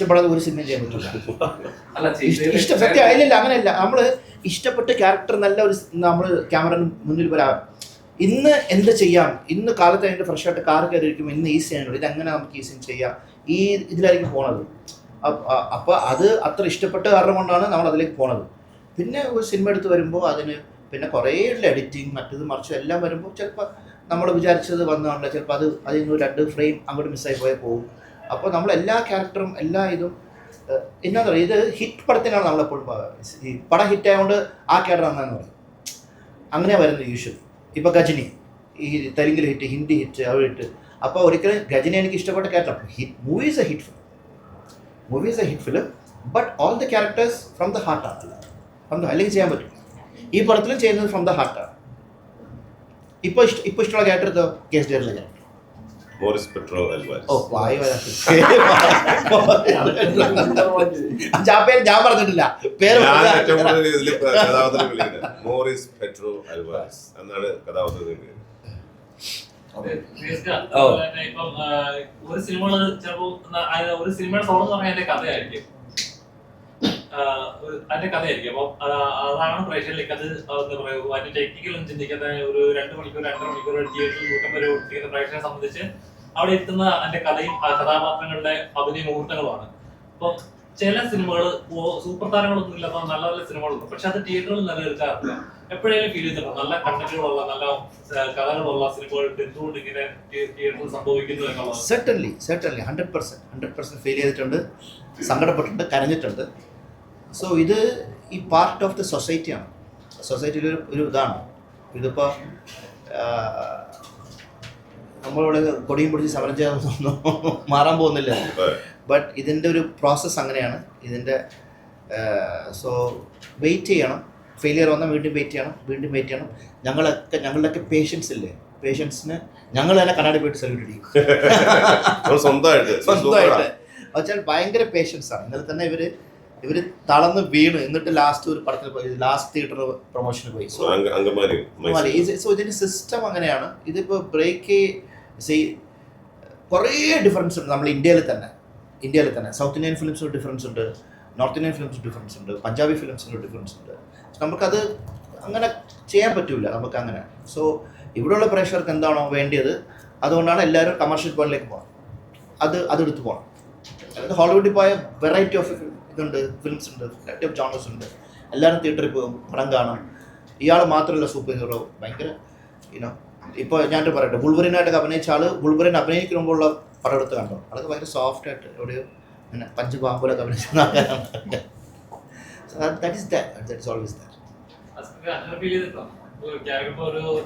ഇഷ്ടപ്പെടാതെ ഒരു സിനിമ ചെയ്യാൻ പറ്റില്ല അല്ല ഇഷ്ട- സത്യം അതിലില്ല അങ്ങനെയല്ല. നമ്മൾ ഇഷ്ടപ്പെട്ട ക്യാരക്ടർ നല്ല ഒരു നമ്മൾ ക്യാമറ മുന്നിൽ വരാം. ഇന്ന് എന്ത് ചെയ്യാം? ഇന്ന് കാലത്ത് അതിന്റെ ഫ്രഷ് ആയിട്ട് കാർ കയറി ഇരിക്കുമ്പോൾ ഇന്ന് സീനുള്ളൂ ഇത് അങ്ങനെ നമുക്ക് ഈ സീൻ ചെയ്യാം? ഈ ഇതിലായിരിക്കും പോണത്. അപ്പോൾ അത് അത്ര ഇഷ്ടപ്പെട്ട കാരണം കൊണ്ടാണ് നമ്മൾ അതിലേക്ക് പോണത്. പിന്നെ ഒരു സിനിമ എടുത്ത് വരുമ്പോൾ അതിന് പിന്നെ കുറേ എഡിറ്റിങ് മറ്റത് മറിച്ചും എല്ലാം വരുമ്പോൾ ചിലപ്പോൾ നമ്മൾ വിചാരിച്ചത് വന്നതാണല്ലോ. ചിലപ്പോൾ അത് അതിൽ നിന്ന് രണ്ട് ഫ്രെയിം അങ്ങോട്ട് മിസ്സായി പോയാൽ പോകും. അപ്പോൾ നമ്മൾ എല്ലാ ക്യാരക്ടറും എല്ലാ ഇതും എന്നാ പറയുക ഇത് ഹിറ്റ് പടത്തിനാണ് നമ്മളെപ്പോഴും ഈ പടം ഹിറ്റ് ആയതുകൊണ്ട് ആ ക്യാരക്ടർ നന്നാന്ന് പറയും. അങ്ങനെ വരുന്നത് യൂഷ്വൽ ഇപ്പോൾ ഗജനി ഈ തെലുങ്കിൽ ഹിറ്റ് ഹിന്ദി ഹിറ്റ് അവർ ഹിറ്റ് അപ്പോൾ ഒരിക്കലും ഗജനി എനിക്ക് ഇഷ്ടപ്പെട്ട character hit movies A hit film movies A hit film but all the characters from the ഹാർട്ടാണ് from the അല്ലെങ്കിൽ ചെയ്യാൻ പറ്റും. ഈ പടത്തിലും ചെയ്യുന്നത് ഫ്രം ദ ഹാർട്ടാണ് ഇപ്പോൾ ഇഷ്ട ഇപ്പോൾ ഇഷ്ടമുള്ള ക്യാരക്ടർ കേസ് ഡയറിലെ ക്യാരക്ടർ മോറിസ് പെട്രോ അൽവാസ് ഓ വായി പേര് ഞാൻ പറഞ്ഞിട്ടില്ല. പേര് മോറിസ് പെട്രോ അൽവാസ് എന്നാണ് കഥാപാത്രത്തിന് ആ, ഒരു സിനിമകൾ ചിലപ്പോ ഒരു സിനിമയുടെ സോളം എന്ന് പറഞ്ഞാൽ അതിന്റെ കഥയായിരിക്കും. അതിന്റെ കഥയായിരിക്കും. അപ്പം അതാണ് പ്രേക്ഷകരിലേക്ക് അത് എന്താ പറയുക അതിന്റെ ടെക്നിക്കൽ ഒന്നും ചിന്തിക്കാത്ത ഒരു രണ്ട് മണിക്കൂർ രണ്ടര മണിക്കൂർ തിയേറ്ററിൽ കൂട്ടം വരെ ഒട്ടിക്കുന്ന പ്രേക്ഷകരെ സംബന്ധിച്ച് അവിടെ എത്തുന്ന അതിന്റെ കഥയും കഥാപാത്രങ്ങളുടെ അഭിനയ മുഹൂർത്തങ്ങളുമാണ്. അപ്പം ചില സിനിമകൾ സൂപ്പർ താരങ്ങളൊന്നും ഇല്ലാത്ത നല്ല നല്ല സിനിമകളുണ്ട്. പക്ഷെ അത് തിയേറ്ററിൽ നിലനിൽക്കാറില്ല. എപ്പോഴേലും ഫീൽ ചെയ്തിട്ടുണ്ട്. നല്ല കണ്ടന്റുകളുള്ള നല്ല കഥകളുള്ള സിനിമകൾ എന്തുകൊണ്ട് ഇങ്ങനെ തിയേറ്ററിൽ സംഭവിക്കുന്നു എന്നുള്ളത്. Certainly certainly hundred percent hundred percent feel ചെയ്തിട്ടുണ്ട് സങ്കടപ്പെട്ടിട്ടുണ്ട് കരഞ്ഞിട്ടുണ്ട്. സോ ഇത് ഈ പാർട്ട് ഓഫ് ദ സൊസൈറ്റിയാണ് സൊസൈറ്റിയിൽ ഒരു ഒരു ഇതാണ്. ഇതിപ്പോൾ നമ്മളിവിടെ കൊടിയും പിടിച്ച് സമരം ചെയ്യാനൊന്നും മാറാൻ പോകുന്നില്ല. ബട്ട് ഇതിന്റെ ഒരു പ്രോസസ്സ് അങ്ങനെയാണ്. ഇതിന്റെ സോ വെയിറ്റ് ചെയ്യണം. ഫെയിലിയർ വന്നാൽ വീണ്ടും വെയിറ്റ് ചെയ്യണം. വീണ്ടും വെയിറ്റ് ചെയ്യണം. ഞങ്ങളൊക്കെ ഞങ്ങളുടെയൊക്കെ പേഷ്യൻസ് ഇല്ലേ? പേഷ്യൻസിന് ഞങ്ങൾ തന്നെ കണ്ണാടി പോയിട്ട് സെലിബ്രിറ്റി നമ്മൾ സ്വന്തമായിട്ട്. സ്വന്തമായിട്ട്. വെച്ചാൽ ഭയങ്കര പേഷ്യൻസ് ആണ്. ഇന്നലെ തന്നെ ഇവർ ഇവർ തളർന്ന് വീണ് എന്നിട്ട് ലാസ്റ്റ് ഒരു പടത്തിൽ പോയി ലാസ്റ്റ് തിയേറ്റർ പ്രൊമോഷന് പോയി. സോ ഇതിന്റെ സിസ്റ്റം അങ്ങനെയാണ്. ഇതിപ്പോ ബ്രേക്ക് കുറേ ഡിഫറൻസ് ഉണ്ട്. നമ്മൾ ഇന്ത്യയിൽ തന്നെ. ഇന്ത്യയിൽ തന്നെ. സൗത്ത് ഇന്ത്യൻ ഫിലിംസിന് ഡിഫറൻസ് ഉണ്ട്. നോർത്ത് ഇന്ത്യൻ ഫിലിംസിന് ഡിഫറൻസ് ഉണ്ട്. പഞ്ചാബി ഫിലിംസിന് ഡിഫറൻസ് ഉണ്ട്. നമുക്കത് അങ്ങനെ ചെയ്യാൻ പറ്റില്ല നമുക്ക് അങ്ങനെ സോ ഇവിടെയുള്ള പ്രേക്ഷകർക്ക് എന്താണോ വേണ്ടിയത് അതുകൊണ്ടാണ് എല്ലാവരും കമേഴ്ഷ്യൽ പോയിന്റിലേക്ക് പോകണം അത് അതെടുത്ത് പോകണം അതായത് ഹോളിവുഡിൽ പോയ വെറൈറ്റി ഓഫ് ഇതുണ്ട് ഫിലിംസ് ഉണ്ട് വെറൈറ്റി ഓഫ് ജോണേഴ്സ് ഉണ്ട്. എല്ലാവരും തിയേറ്ററിൽ പോകും പടം കാണും. ഇയാൾ മാത്രമല്ല സൂപ്പർ ഹീറോ ഭയങ്കര ഇനോ ഇപ്പോൾ ഞാൻ പറയട്ടെ ബുൾബറിനായിട്ടൊക്കെ അഭിനയിച്ച ആൾ ബുൾബറിനെ അഭിനയിക്കുന്ന മുമ്പുള്ള പടം എടുത്ത് കണ്ടോ? അതൊക്കെ ഭയങ്കര സോഫ്റ്റ് ആയിട്ട് എവിടെയോ പിന്നെ പഞ്ചപാമ്പൂലൊക്കെ അഭിനയിക്കുന്ന ആൾക്കാരാണ്. That is that that is always that